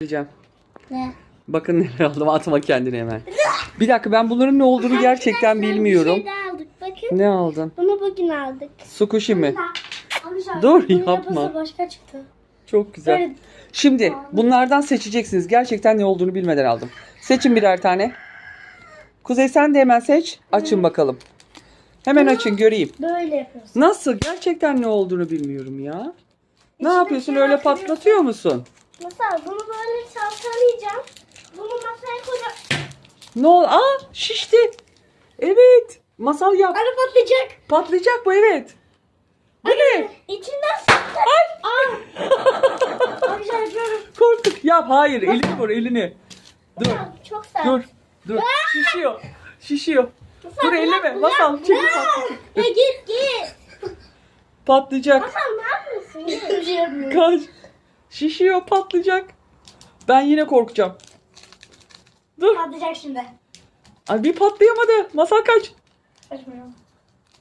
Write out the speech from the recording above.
Diyeceğim. Ne? Bakın neler aldım atma kendini hemen. Bir dakika ben bunların ne olduğunu gerçekten bilmiyorum. Bir şey daha aldık bakın. Ne aldın? Bunu bugün aldık. Sukushi mi? Arkadaşlar, Dur, yapma. başka çıktı. Çok güzel. Böyle Şimdi bunlardan seçeceksiniz. Gerçekten ne olduğunu bilmeden aldım. Seçin birer tane. Kuzey sen de hemen seç. Açın bakalım. Hemen açın göreyim. böyle yapıyoruz. Nasıl? Gerçekten ne olduğunu bilmiyorum ya. Ne yapıyorsun? şey Öyle patlatıyor musun? Mesela bunu böyle çalkalayacağım. Bunu masaya koyacağım. Ne ol? Aa şişti. Evet. Masal yap. Arı patlayacak. Patlayacak bu evet. Bu ne? İçinden sıktı. Ay. Aa. Yapıyorum. Korktuk. Yap. Hayır. Elini vur elini. Dur. Çok sert. Dur. Dur. Şişiyor. Şişiyor. Masal, Dur elleme. Masal çekil patlayacak. Ya git git. Patlayacak. Masal ne yapıyorsun? Hiçbir şey yapmıyorum. Kaç. Şişiyor patlayacak. Ben yine korkacağım. Dur. Patlayacak şimdi. Ay bir patlayamadı. Masal kaç. Kaçmıyorum.